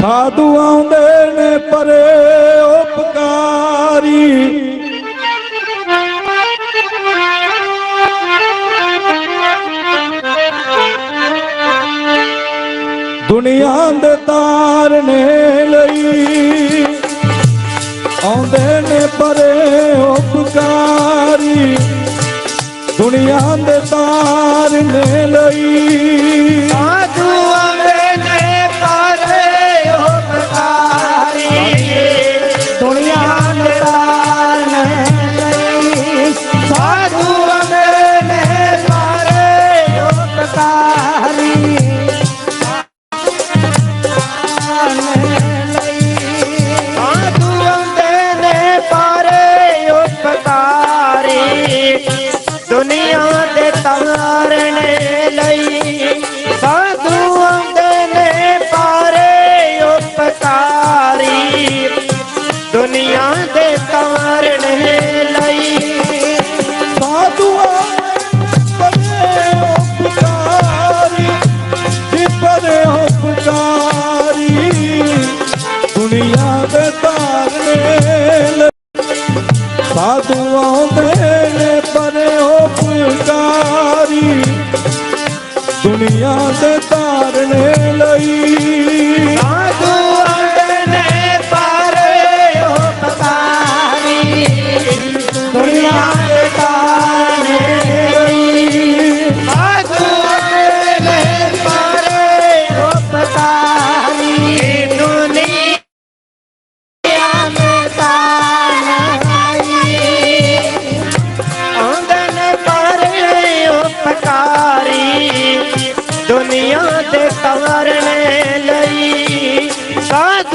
ਸਾਧੂ ਆਉਂਦੇ ਨੇ ਪਰੇ ਉਪਕਾਰੀ। ਦੁਨੀਆ ਦੇ ਤਾਰਨੇ ਲਈ। ਆਉਂਦੇ ਨੇ ਪਰੇ ਉਪਕਾਰੀ। ਦੁਨੀਆ ਦੇ ਤਾਰਨੇ ਲਈ। ਸਾਧੂ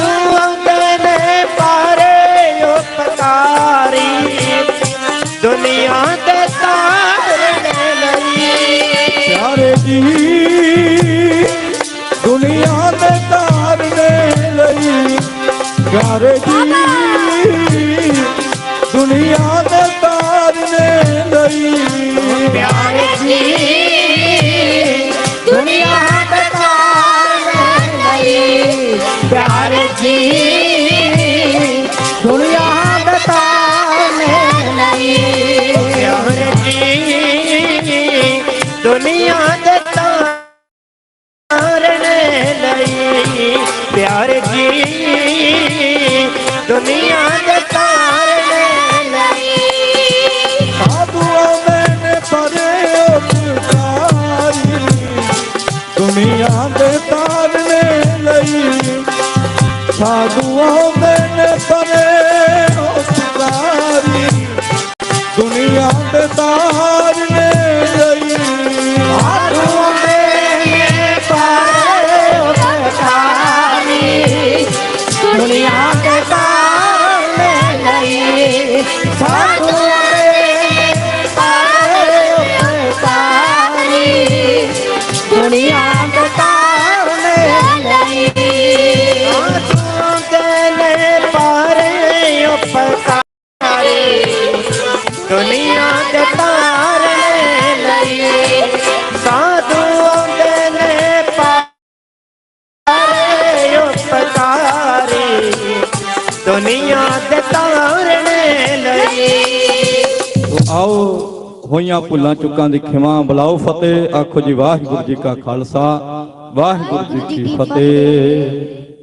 ਸਾਧੂ ਆਉਂਦੇ ਨੇ ਪਾਰੇ ਉਪਕਾਰੀ ਦੁਨੀਆ ਦੇ ਤਾਰਨ ਲਈ ਪਿਆਰੇ ਜੀ ਦੁਨੀਆ ਦੇ ਤਾਰਨੇ ਲਈ ਪਿਆਰੇ ਜੀ ਦੁਨੀਆ ਦੇ नहीं दुनिया बताने नहीं अमर की दुनिया तारने नहीं प्यार की दुनिया 사도 ਦੁਨੀਆ ਦੇ ਤਾਰਨ ਲਈ ਸਾਧੂ ਆਉਂਦੇ ਨੇ ਪਾਰੇ ਉਪਕਾਰੀ। ਦੁਨੀਆ ਦੇ ਤਾਰਨ ਲਈ ਆਓ ਹੋਈਆਂ ਭੁੱਲਾਂ ਚੁੱਕਾਂ ਦੀ ਖਿਮਾ ਬੁਲਾਓ ਫਤਿਹ। ਆਖੋ ਜੀ ਵਾਹਿਗੁਰੂ ਜੀ ਕਾ ਖਾਲਸਾ, ਵਾਹਿਗੁਰੂ ਜੀ ਕੀ ਫਤਿਹ।